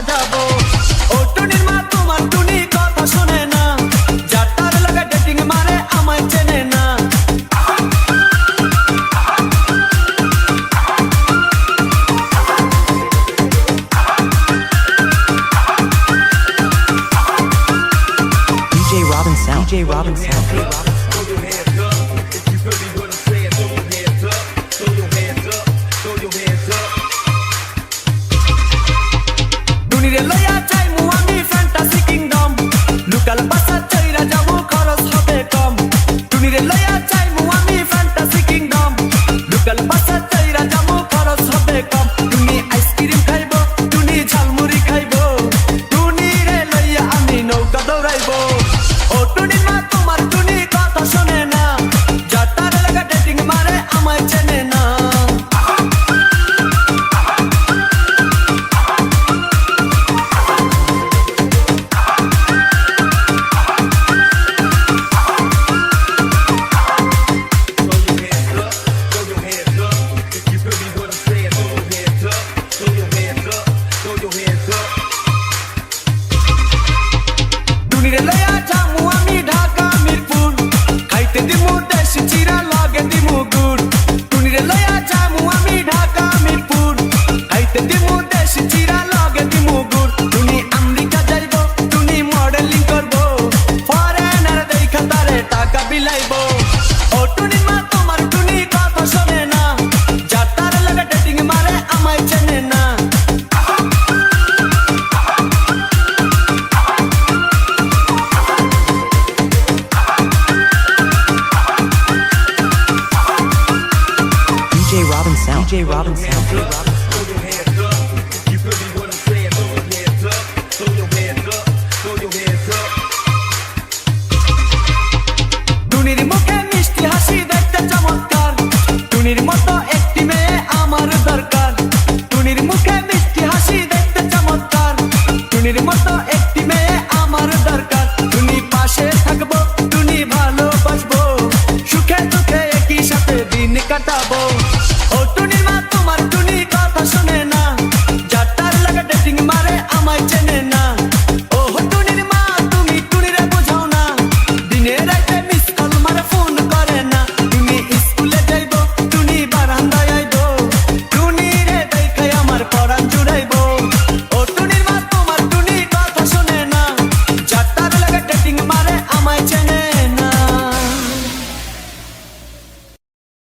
সাজাবো ও টুনির মা তোমার টুনি কথা শোনে না যার তার লাগে ডেটিং মারে আমায় চেনে না DJ Robin Sound. DJ Robin Sound. oportunidad. be like. তুমির মতো একটি মেয়ে আমার দরকার। তুমি পাশে থাকব, তুমি ভালোবাসবো। সুখে দুঃখে একই সাথে দিন কাটাবো।